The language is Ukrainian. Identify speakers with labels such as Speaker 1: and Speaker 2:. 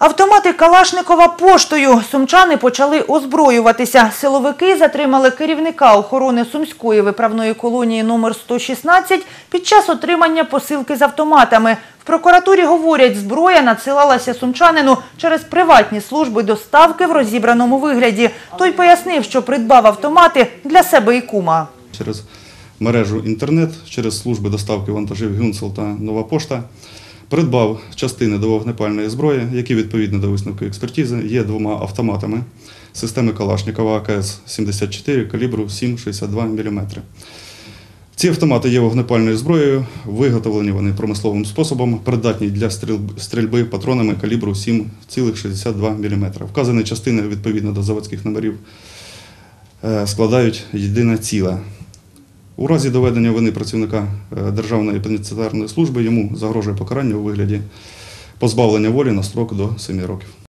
Speaker 1: Автомати Калашникова поштою. Сумчани почали озброюватися. Силовики затримали керівника охорони Сумської виправної колонії номер 116 під час отримання посилки з автоматами. В прокуратурі говорять, зброя надсилалася сумчанину через приватні служби доставки в розібраному вигляді. Той пояснив, що придбав автомати для себе і кума.
Speaker 2: через мережу інтернет, через служби доставки вантажів Гюнсел та Нова Пошта. Придбав частини до вогнепальної зброї, які відповідно до висновку експертизи є двома автоматами системи Калашникова АКС-74 калібру 7,62 мм. Ці автомати є вогнепальною зброєю, виготовлені вони промисловим способом, придатні для стрільб- стрільби патронами калібру 7,62 мм. Вказані частини відповідно до заводських номерів е, складають єдине ціле. У разі доведення вини працівника е, Державної пенітенціарної служби йому загрожує покарання у вигляді позбавлення волі на строк до 7 років.